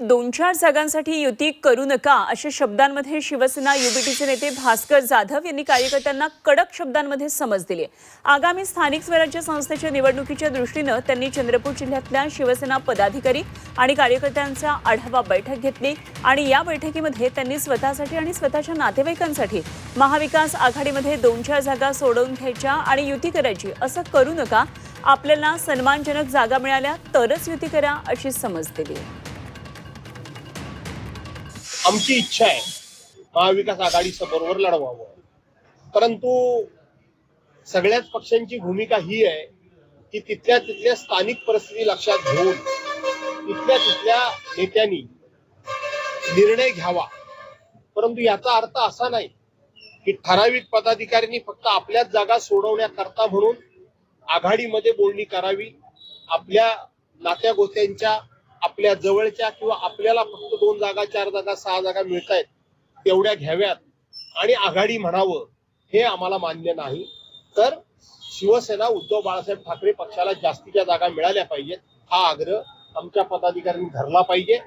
दोन चार जागांसाठी युती करू नका अशा शब्दांमध्ये शिवसेना युबीटीचे नेते भास्कर जाधव यांनी कार्यकर्त्यांना कडक शब्दांमध्ये समज दिली. आगामी स्थानिक स्वराज्य संस्थेच्या निवडणुकीच्या दृष्टीनं त्यांनी चंद्रपूर जिल्ह्यातल्या शिवसेना पदाधिकारी आणि कार्यकर्त्यांचा आढावा बैठक घेतली आणि या बैठकीमध्ये त्यांनी स्वतःसाठी आणि स्वतःच्या नातेवाईकांसाठी महाविकास आघाडीमध्ये दोन चार जागा सोडवून घ्यायच्या आणि युती करायची असं करू नका आपल्याला सन्मानजनक जागा मिळाल्या तरच युती करा अशी समज दिली. आमची इच्छा आहे महाविकास आघाडीचं बरोबर लढवावं. परंतु सगळ्याच पक्षांची भूमिका ही आहे की तिथल्या तिथल्या स्थानिक परिस्थिती लक्षात घेऊन तिथल्या तिथल्या नेत्यांनी निर्णय घ्यावा. परंतु याचा अर्थ असा नाही की ठराविक पदाधिकाऱ्यांनी फक्त आपल्याच जागा सोडवण्याकरता म्हणून आघाडीमध्ये बोलणी करावी आपल्या नात्या गोत्यांच्या आपल्या जवळच्या किंवा आपल्याला फक्त दोन जागा चार जागा सहा जागा मिळत आहेत तेवढ्या घ्याव्यात. आणि आघाडी म्हणावं हे आम्हाला मान्य नाही. तर शिवसेना उद्धव बाळासाहेब ठाकरे पक्षाला जास्तीच्या जागा मिळाल्या पाहिजेत. हा आग्रह आमच्या पदाधिकाऱ्यांनी धरला पाहिजे.